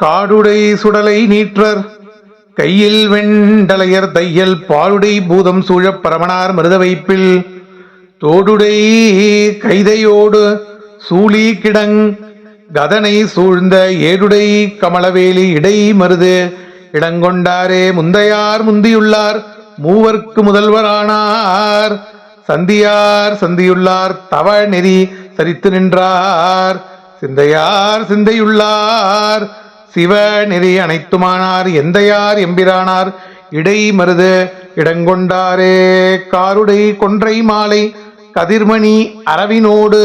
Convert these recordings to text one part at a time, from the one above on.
காடுடை சுடலை நீற்றர். கையில் வெண்டலையர் தையல் பாலுடை பூதம் சூழப் பரமனார் மருத வைப்பில். தோடுடை கைதையோடு சூழி கிடங் கதனை சூழ்ந்த ஏடுடை கமலவேலி இடை மருது. இடங்கொண்டாரே முந்தையார் முந்தியுள்ளார் மூவர்க்கு முதல்வரானார். சந்தியார் சந்தியுள்ளார் தவ நெறி சரித்து நின்றார். சிந்தையார் சிந்தையுள்ளார். சிவ நெறி அனைத்துமானார் எந்தையார் எம்பிரானார் இடை மருது இடங்கொண்டாரே காருடை கொன்றை மாலை கதிர்மணி அரவினோடு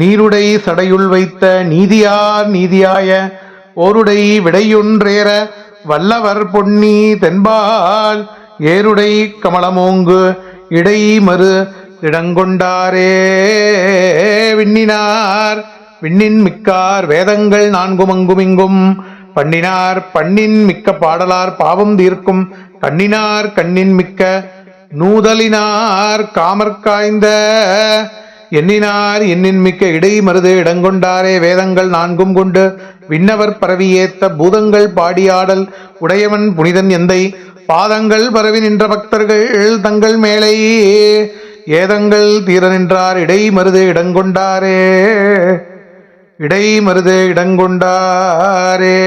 நீருடை சடையுள் வைத்த நீதியார் நீதியாய ஓருடை விடையொன்றேற வல்லவர் பொன்னி தென்பால் ஏருடை கமலமோங்கு இடை மறு இடங்கொண்டாரே விண்ணினார். விண்ணின் மிக்கார் வேதங்கள் நான்குமங்குமிங்கும் பண்ணினார் பண்ணின் மிக்க பாடலார் பாவம் தீர்க்கும். கண்ணினார் கண்ணின் மிக்க நூதலினார் காமற்காய்ந்த எண்ணினார் எண்ணின் மிக்க இடை மருது இடங்கொண்டாரே வேதங்கள் நான்கும் கொண்டு. விண்ணவர் பரவி ஏத்த பூதங்கள் பாடியாடல். உடையவன் புனிதன் எந்தை. பாதங்கள் பரவி நின்ற பக்தர்கள் தங்கள் மேலே. ஏதங்கள் தீர நின்றார் இடை மருது இடங்கொண்டாரே. இடை மருது இடங்கொண்டாரே.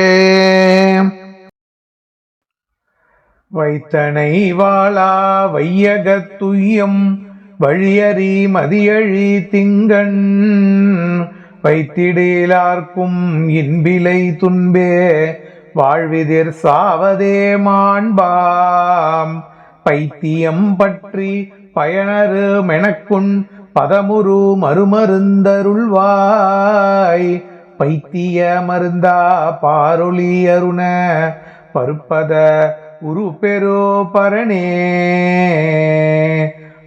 வைத்தனை வாழா வையகத்துய்யம் வழியறி மதியழி திங்கண் வைத்திடேலார்க்கும் இன்பிலை துன்பே வாழ்விதிர் சாவதே மாண்பாம். பைத்தியம் பற்றி பயனரு மெனக்குண் பதமுரு மறுமருந்தருள்வாய். பைத்திய மருந்தா பாரொளி அருண பருப்பத உருபெரோ பரணே.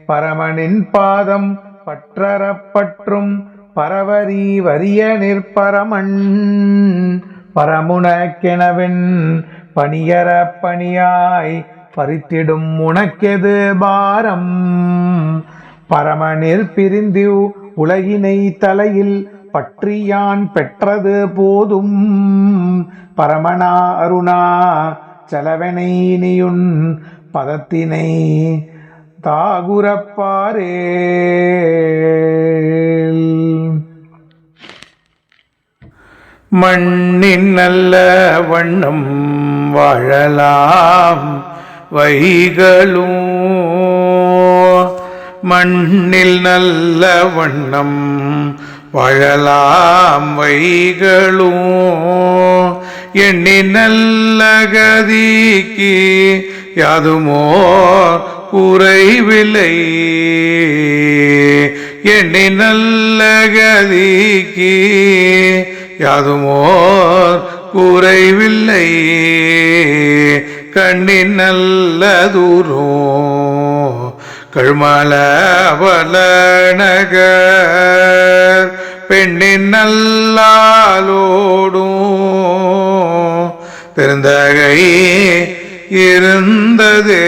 பரமனின் பாதம் பற்றறப்பற்றும் பரவரி வரிய நிற்பரமன். பரமுனக்கெனவின் பணியற பணியாய் பறித்திடும் உனக்கெது பாரம். பரமனில் பிரிந்து உலகினை தலையில் பற்றியான் பெற்றது போதும். பரமனா அருணா செலவனை நீயுன் பதத்தினை தாகுரப்பாரே மண்ணின் நல்ல வண்ணம் வாழலாம் வைகளும் மண்ணில் நல்ல வண்ணம் வாழலாம் வைகளும் எண்ணி நல்ல கதிக்கு யாதுமோ குறைவில்லை. எண்ணி நல்ல கதிக்கு யாதுமோர் குறைவில்லை. கண்ணின் நல்ல தூரம் கழுமல நகர் பெண்ணின் நல்லாலோடும் பெருந்தகை இருந்ததே.